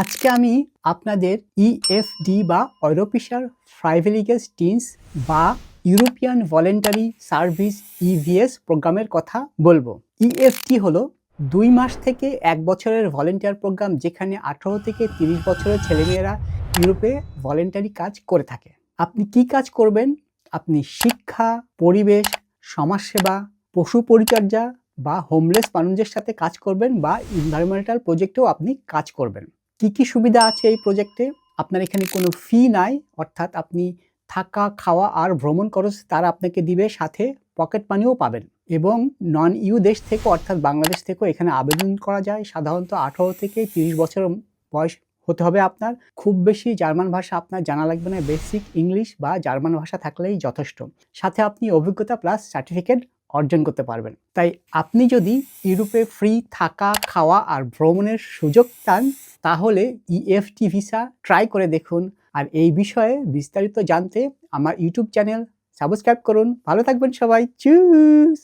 আজকে আমি আপনাদের ইএফডি বা ইউরোপিসার ফ্রাইভেলিগেস টিনস বা ইউরোপিয়ান ভলেন্টারি সার্ভিস ইভিএস প্রোগ্রামের কথা বলব। ইএফটি হলো দুই মাস থেকে এক বছরের ভলেন্টিয়ার প্রোগ্রাম যেখানে আঠারো থেকে তিরিশ বছরের ছেলেমেয়েরা ইউরোপে ভলেন্টারি কাজ করে থাকে। আপনি কি কাজ করবেন? আপনি শিক্ষা, পরিবেশ, সমাজসেবা, পশু পরিচর্যা বা হোমলেস মানুষদের সাথে কাজ করবেন বা এনভায়রনমেন্টাল প্রজেক্টেও আপনি কাজ করবেন। কি কি সুবিধা আছে এই প্রজেক্টে আপনার এখানে কোনো ফি নাই, অর্থাৎ আপনি থাকা, খাওয়া আর ভ্রমণ খরচ তারা আপনাকে দিবে, সাথে পকেট মানিও পাবেন। এবং নন ইউ দেশ থেকে অর্থাৎ বাংলাদেশ থেকেও এখানে আবেদন করা যায়। সাধারণত আঠারো থেকে তিরিশ বছর বয়স হতে হবে আপনার। খুব বেশি জার্মান ভাষা আপনার জানা লাগবে না বেসিক ইংলিশ বা জার্মান ভাষা থাকলেই যথেষ্ট। সাথে আপনি অভিজ্ঞতা প্লাস সার্টিফিকেট অর্জন করতে পারবেন। তাই আপনি যদি ইউরোপে ফ্রি থাকা, খাওয়া আর ভ্রমণের সুযোগ পান, তাহলে ইএফটি ভিসা ট্রাই করে দেখুন। আর এই বিষয়ে বিস্তারিত জানতে আমার ইউটিউব চ্যানেল সাবস্ক্রাইব করুন। ভালো থাকবেন সবাই। চুজ